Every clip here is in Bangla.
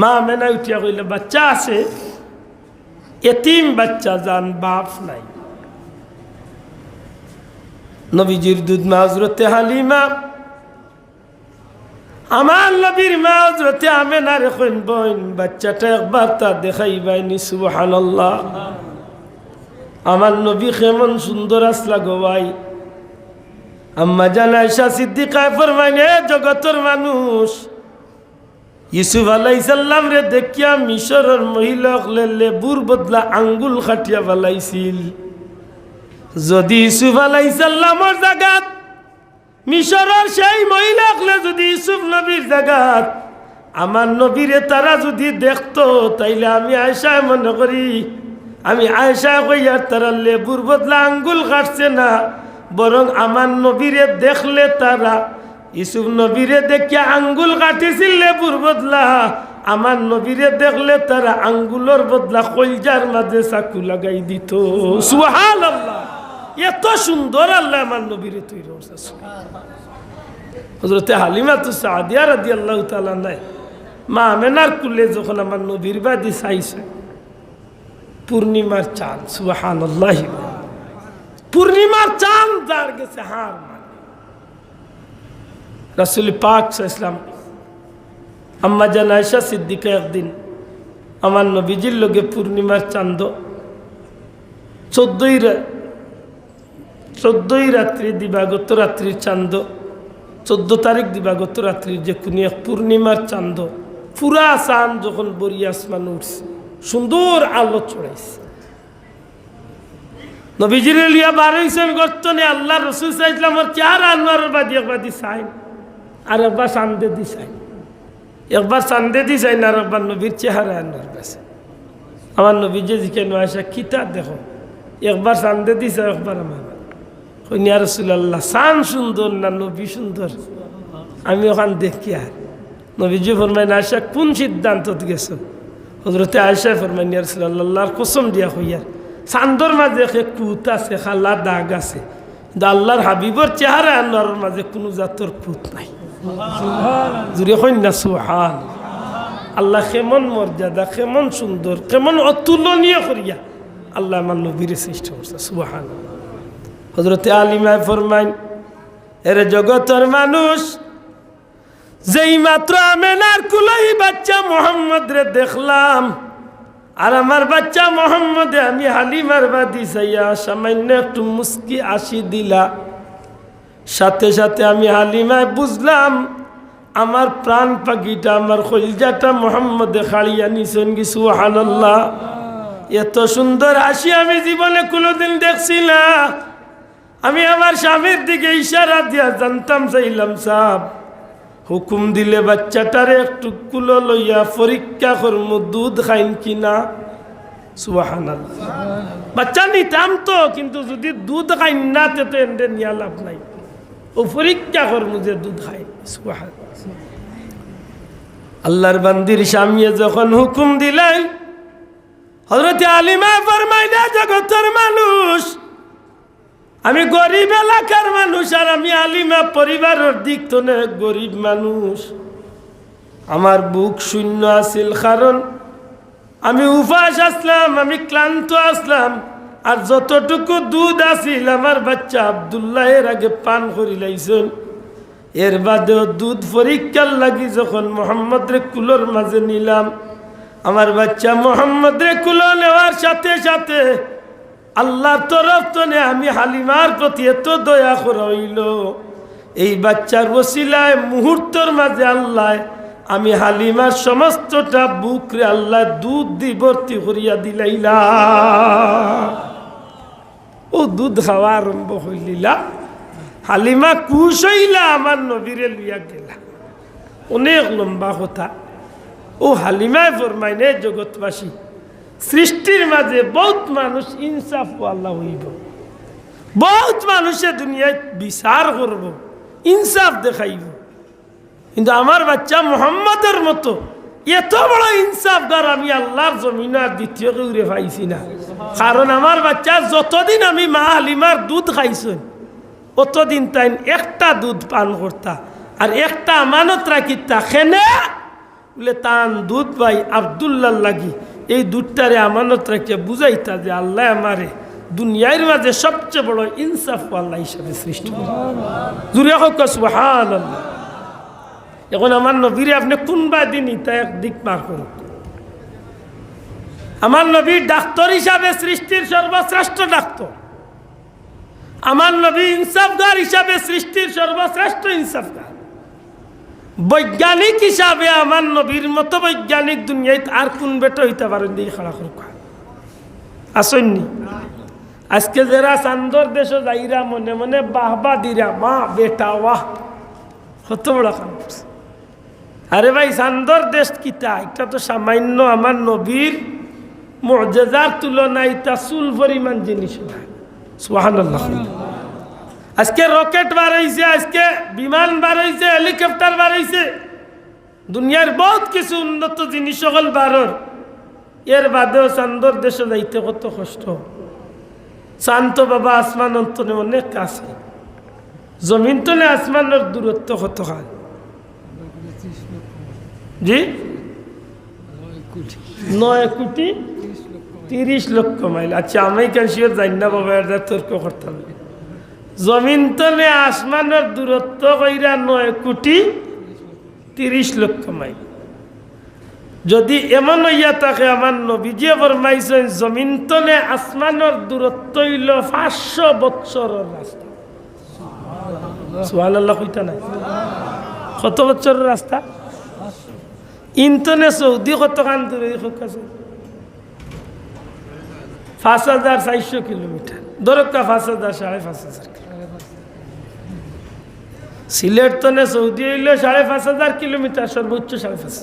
মা মেনা উঠিয়া কইলে বাচ্চা আছে। এতিম বাচ্চা যান বাপ নাই। নবীজির দুধ মা হজরতে হালিমা। আমার নবীর মা হজরতে আমেনা রেখেন বইন বাচ্চাটা একবার তা দেখাই বাইনি সুবহানাল্লাহ। আমার নবী কেমন সুন্দর আসলা গোবাই আম্মা জানাইশা সিদ্দিকায় ফরমাইনে জগতের মানুষ ইসুফ আলাইসাল্লাম রে দেখিয়া মিশরের মহিলা লেবুর বদলা আঙ্গুল খাটিয়া ফেলাইছিল। যদি ইসুফ আলাইসাল্লামর জাগাত, মিশরের সেই মহিলা যদি ইসুফ নবীর জাগাত, আমার নবীরে তারা যদি দেখতো, তাইলে আমি আয়সায় মনে করি, আমি আয়সা কইয়ার তারা লেবুর বদলা আঙ্গুল কাটছে না, বরং আমার নবীরে দেখলে তারা ইসুফ নবীরে দেখিয়া আঙ্গুল কাটিছিল বদলা। আমার নবীরে দেখলে তারা আঙ্গুলের বদলা কলজার মাঝে চাকু লাগাই দিত। সুহাল আল্লাহ এত সুন্দর আল্লাহ আমার নবীরে করছে। হজরতে হালিমা তো সাদিয়া রাদি আল্লাহ তালা নাই। মা আমেনার কুলে যখন আমার নবীর বাদি চাইছে, পূর্ণিমার চাঁদ সুহান আল্লাহ পূর্ণিমার চাঁদ যার গেছে হার রাসুল পাক ইসলাম আম্মা জান আয়সা সিদ্দিকা একদিন আমার নবীজির লোকে পূর্ণিমার চান্দ, চোদ্দই চোদ্দই রাত্রি দিবাগত রাত্রির চান্দ, চোদ্দ তারিখ দিবাগত রাত্রির যে কোন এক পূর্ণিমার চান্দ, পুরা চান যখন বরি আসমান উঠছে, সুন্দর আলো চড়াইছে নবীজির লিয়া বারইছেন গর্তনে আল্লাহ রসুল সাইসলামর চার আনোয়ারের বাদি একবাদি চাইন আর একবার চান্দে দি চাই। একবার চান্দে দি চাই না আর একবার নবীর চেহারা আনোয়ার কাছে। আমার নবী যে জিকেন আসা, কিতা দেখো? একবার চান্দে দি চাই, একবার আমার। কইনিয়া রসুল্লাহ চান সুন্দর না নবী সুন্দর? আমি ওখান দেখি আর। নবীজি ফরমাইন আয়সা কোন সিদ্ধান্তত গেছো? হজরতে আয়সা ফরমাইন রসুল্লাহর কসম দিয়া হইয়ার চান্দর মাঝে কুত আছে, খালা দাগ আছে। কিন্তু আল্লাহর হাবিবর চেহারা আনোয়ার মাঝে কোনো জাতর কুত নাই। আল্লাহ কেমন মর্যাদা, কেমন সুন্দর, কেমন অতুলনীয় করিয়া আল্লাহ আমার নবীর সৃষ্টি করছে সুহান হজরতে আলিমায় ফরমাইন, এর জগতের মানুষ, যেই মাত্র আমেনার কুলাই বাচ্চা মোহাম্মদ রে দেখলাম, আর আমার বাচ্চা মোহাম্মদে আমি হালিমার বাদি চাইয়া সামান্য একটু মুস্কি আসি দিলা সাথে সাথে আমি হালিমায় বুঝলাম, আমার প্রাণ পাখিটা, আমার খলজাটা মোহাম্মদে খাড়িয়া নিছেন কিছু হানাল্লাহ এত সুন্দর আসি আমি জীবনে কোনোদিন দেখছি না। আমি আমার স্বামীর দিকে ইশারা দিয়া জানতাম, চাইলাম সাহ হুকুম দিলে বাচ্চাটারে একটু কুলো লইয়া পরীক্ষা করম, দুধ খাইন কিনা সুবাহান বাচ্চা নিতাম তো, কিন্তু যদি দুধ খাইন না, তে তো নিয়া লাভ নাই। ও পরীক্ষা করম যে দুধ সুবাহান আল্লাহর বান্দির স্বামী যখন হুকুম দিলেন হজরত আলিমা ফরমাইনা জগতের মানুষ, আমি গরিব এলাকার মানুষ আর আমি আলিমা পরিবারের দিক তো গরিব মানুষ। আমার বুক শূন্য আছিল, কারণ আমি উপাস আসলাম, আমি ক্লান্ত আসলাম আর যতটুকু দুধ আছিল, আমার বাচ্চা আবদুল্লাহ এর আগে পান করি লাইছেন। এর বাদেও দুধ পরীক্ষার লাগি যখন মোহাম্মদ রে কুলোর মাঝে নিলাম, আমার বাচ্চা মোহাম্মদ রে কুলো নেওয়ার সাথে সাথে আল্লাহর তরফ তনে আমি হালিমার প্রতি এত দয়া হইল এই বাচ্চার ওসিলায়, মুহূর্তর মাঝে আল্লাহ আমি হালিমার সমস্তটা বুকরে আল্লাহ দুধ দি ভর্তি করিয়া দিলাইলা ও দুধ খাওয়া আরম্ভ হইলিলা। হালিমা কুশ হইলা, আমার নবীরে লইয়া গেলা। অনেক লম্বা কথা। ও হালিমায় ফরমাইনে জগৎবাসী, সৃষ্টির মাঝে বহুত মানুষ ইনসাফ আল্লাহ হইব। বহুত মানুষে দুনিয়ায় বিচার করব, ইনসাফ দেখাইব। কিন্তু আমার বাচ্চা মোহাম্মদের মতো, এত বড় ইনসাফদার আমি আল্লাহর জমিনার দ্বিতীয় কেউরে পাইছি না। কারণ আমার বাচ্চা যতদিন আমি মা হালিমার দুধ খাইছেন, অতদিন তাই একটা দুধ পান করতা। আর একটা আমানত রাখিতা খেনে বলে, তান দুধ ভাই আবদুল্লাহ লাগি। এই দুধটারে আমানত রেখে বুঝাইতা যে আল্লাহ আমারে দুনিয়ার মাঝে সবচেয়ে বড় ইনসাফ আল্লাহ হিসাবে সৃষ্টি। জুড়ে হোক সুহান এখন আমার নবীরে আপনি কোনবা দিন এক দিক পার করুন আমার নবী ডাক্তার হিসাবে সৃষ্টির সর্বশ্রেষ্ঠ ডাক্তার। আমার নবী ইনসাফগার হিসাবে সৃষ্টির সর্বশ্রেষ্ঠ ইনসাফগার। বৈজ্ঞানিক হিসাবে আমার নবীর মতো বৈজ্ঞানিক দুনিয়ায় আর কোন বেটা হইতে পারেন দিকে খাড়া করুক আসেননি? আজকে যারা চান্দর দেশ যাইরা মনে মনে বাহবা দিরা, মা, বেটা, ওয়াহ, কত বড় কাম। আরে ভাই, চান্দর দেশ কিতা? এটা তো সামান্য আমার নবীর মর্যাদার তুলনায় তা চুল পরিমাণ জিনিস না সুহান আজকে রকেট বাড়াইছে আজকে বিমান বাড়াইছে হেলিকপ্টার বাড়াইছে। দুনিয়ার বহুত কিছু উন্নত জিনিস সকল বারর। এর বাদেও চান্দর দেশে যাইতে কত কষ্ট। শান্ত বাবা আসমান অন্তনে অনেক কাছে জমিন তলে আসমানের দূরত্ব কত খাল জি? নয় কোটি? তিরিশ লক্ষ মাইল। আচ্ছা আমি কেন শিওর জানি না বাবা এটা তর্ক করতে হবে। জমিন তলে আসমানের দূরত্ব কইরা নয় কোটি তিরিশ লক্ষ মাইল। যদি এমন হইয়া থাকে, আমার নবীজি ফরমাইছেন, জমিন তলে আসমানের দূরত্ব হইল পাঁচশো বৎসরের রাস্তা। সুহান আল্লাহ নাই? কত বছরের রাস্তা? ইন্টনে সৌদি কত খান দূরে পাঁচ হাজার চারশো কিলোমিটার। দরকা পাঁচ হাজার সাড়ে পাঁচ হাজার সিলেট তনে সৌদি হইলে সাড়ে পাঁচ হাজার কিলোমিটার, সর্বোচ্চ সাড়ে পাঁচ।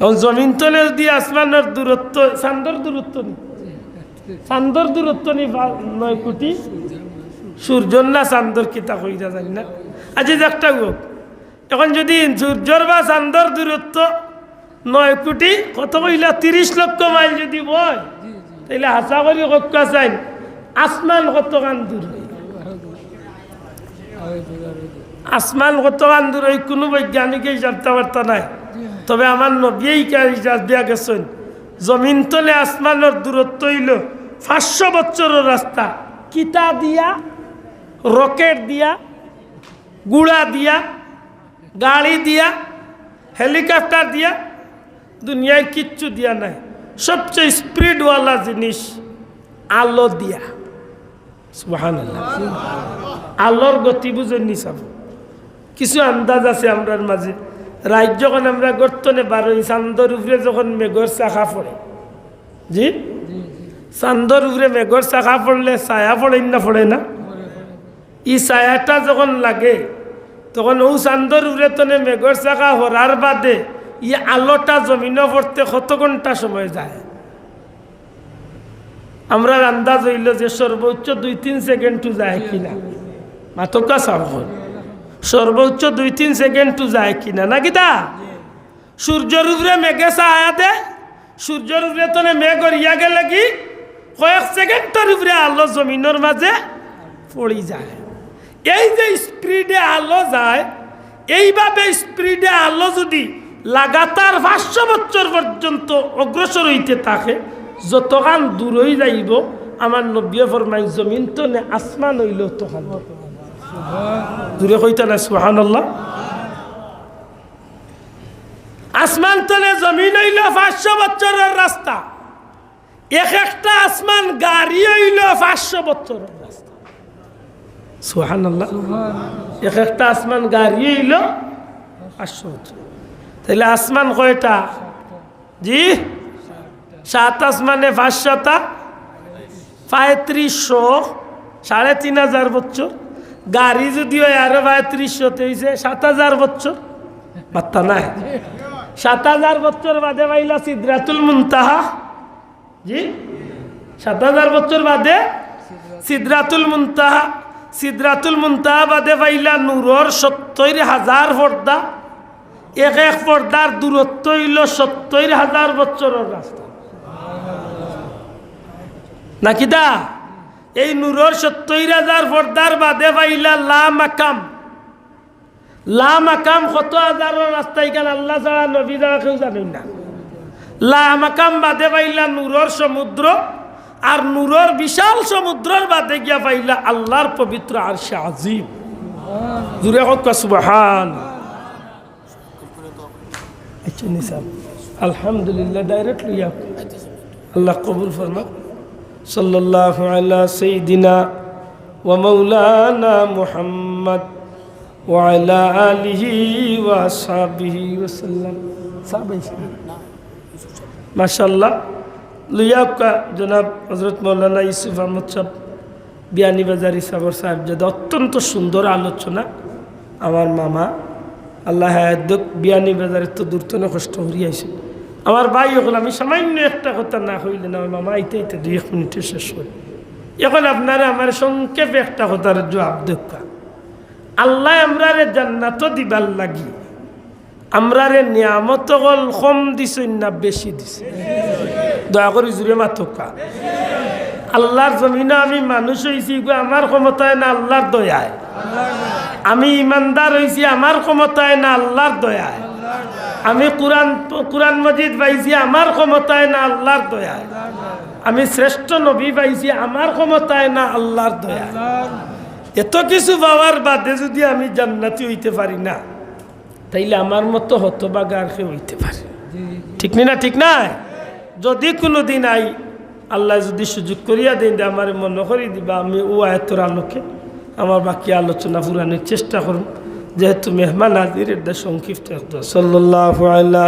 এখন জমিন তলে দিয়ে আসমানের দূরত্ব চান্দর দূরত্ব নেই। চান্দর দূরত্ব নেই নয় কোটি। সূর্যর না চান্দর কিতা কইরা জানি না। আজি একটা হোক এখন যদি সূর্যর বা চান্দর দূরত্ব নয় কোটি, কত কইলা তিরিশ লক্ষ মাইল যদি বয়। তাইলে হাসা করি কক্কা চাই আসমান কত কান দূর আসমান কত কান দূর ওই কোনো বৈজ্ঞানিক হিসাবটা বার্তা নাই। তবে আমার নবীই হিসাব দিয়া গেছেন, জমিন তলে আসমানের দূরত্ব হইল পাঁচশো বছরের রাস্তা। কিতা দিয়া, রকেট দিয়া, গুড়া দিয়া, গাড়ি দিয়া, হেলিকপ্টার দিয়া, দুনিয়ায় কিচ্ছু দিয়া নাই। সবচেয়ে স্পিডওয়ালা জিনিস আলো দিয়া। সুহান আলোর গতি সব। কিছু আন্দাজ আছে আমরার মাঝে। রাত যখন আমরা গর্তনে বারোই চান্দর উপরে যখন মেঘর চাকা পড়ে। জি? চান্দর উপরে মেঘর চাখা পড়লে ছায়া পড়ে না পড়ে না? ই ছায়াটা যখন লাগে, তখন ও চান্দর উপরে তনে মেঘর চাকা হরার বাদে ই আলোটা জমিনে পড়তে কত ঘণ্টা সময় যায়? আমরা আন্দাজ হইল যে সর্বোচ্চ দুই তিন সেকেন্ড যায় কিনা। মাতকা চাও সর্বোচ্চ দুই তিন সেকেন্ড যায় কিনা নাকি দা সূর্যের উপরে মেঘে দে সূর্যের উপরে তনে মেঘ ইয়া গেলে কি? কয়েক সেকেন্ডের উপরে আলো জমিনের মাঝে পড়ি যায়। এই যে স্পিডে আলো যায়, এইভাবে স্পিডে আলো যদি লাগাতার পাঁচশো বছর পর্যন্ত অগ্রসর হইতে থাকে যতখান দূর হয়ে যাইব আমার নব্য ফরমাই জমিন তো নে আসমান হইল তখন দূরে কইতা না সুহান আসমান তলে জমিন হইল পাঁচশো বছরের রাস্তা। এক একটা আসমান গাড়ি হইল পাঁচশো বছরের রাস্তা। সুহান এক একটা আসমান গাড়ি হইল পাঁচশো বছর তাহলে আসমান কয়টা? জি? সাত আসমানে পাঁচশোটা পঁয়ত্রিশশো। সাড়ে তিন হাজার বছর। গাড়ি যদি হয় আরও পঁয়ত্রিশশোতে হয়েছে সাত হাজার বছর। বার্তা নাই। সাত হাজার বছর বাদে পাইলা সিদ্রাতুল মুনতাহা। জি? সাত হাজার বছর বাদে সিদ্রাতুল মুনতাহা। সিদ্রাতুল মুনতাহা বাদে পাইলা নূরর সত্তর হাজার পর্দা। এক এক পর্দার দূরত্ব হইল সত্তর হাজার বছরের রাস্তা। নাকি দা? এই নূরর সত্তর হাজার পর্দার বাদে পাইলা লা মাকাম। লা মাকাম কত হাজারের রাস্তায় কেন আল্লাহ ছাড়া নবী ছাড়া কেউ জানেন না। লা মাকাম বাদে পাইলা নূরর সমুদ্র আর নূরর বিশাল সমুদ্রের বাদে গিয়া পাইলা আল্লাহর পবিত্র আর সে আজিম। জুড়ে হোক সুবাহান। আচ্ছা নিসাব আলহামদুলিল্লাহ ডাইরেক্ট লিয়া আল্লাহ কবুল ফরমা সাল্লাল্লাহু আলা সাইয়্যিদিনা ওয়া মাওলানা মুহাম্মদ وعلى آله وأصحابه وسلم মাশাল্লাহ লুয়াবকা জনাব হজরত মৌলানা ইউসুফ আহমদ সাহেব বিয়ানি বাজারি সাগর সাহেব যাদের অত্যন্ত সুন্দর আলোচনা আমার মামা আল্লাহ বিয়ানি বাজারে তো দূরতনে কষ্ট হরিয়াছে আমার ভাই হল আমি সামান্য একটা কথা না হইলে না মামা আইতে আইতে দুই এক মিনিটে শেষ করি এখন আপনারা আমার সংক্ষেপে একটা কথার জবাব দেখা আল্লাহ আমরারে জান্নাত দিবার লাগি, আমরারে নিয়ামত গল কম দিছেন না বেশি দিছে দয়া করে জুড়ে মাথকা আল্লাহর জমিনে আমি মানুষ হয়েছি আমার ক্ষমতায় না আল্লাহর দয়ায়। আমি ইমানদার হয়েছি আমার ক্ষমতায় না আল্লাহর দয়ায়। আমি কোরআন কোরআন মজিদ পাইছি, আমার ক্ষমতায় না আল্লাহর দয়ায়। আমি শ্রেষ্ঠ নবী পাইছি, আমার ক্ষমতায় না আল্লাহর দয়ায়। এত কিছু পাওয়ার বাদে যদি আমি জান্নাতি হইতে পারি না, তাইলে আমার মতো হতবাগা আর কেউ হইতে পারে। ঠিক না ঠিক না? যদি কোনো দিন আই আল্লাহ যদি সুযোগ করিয়া দেন, আমার মনে করি দিবা, আমি ও আয়তর আলোকে আমার বাকি আলোচনা পুরানোর চেষ্টা করুন যেহেতু মেহমান হাজির এটা সংক্ষিপ্ত সাল্লাহ আল্লাহ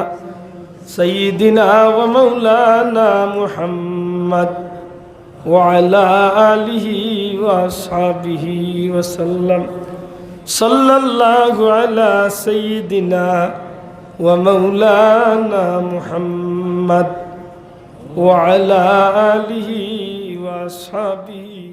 সঈদিনা ও মৌলানা মুহাম্মদ وعلى آله وأصحابه وسلم صلى الله على سيدنا ومولانا محمد وعلى آله وأصحابه وسلم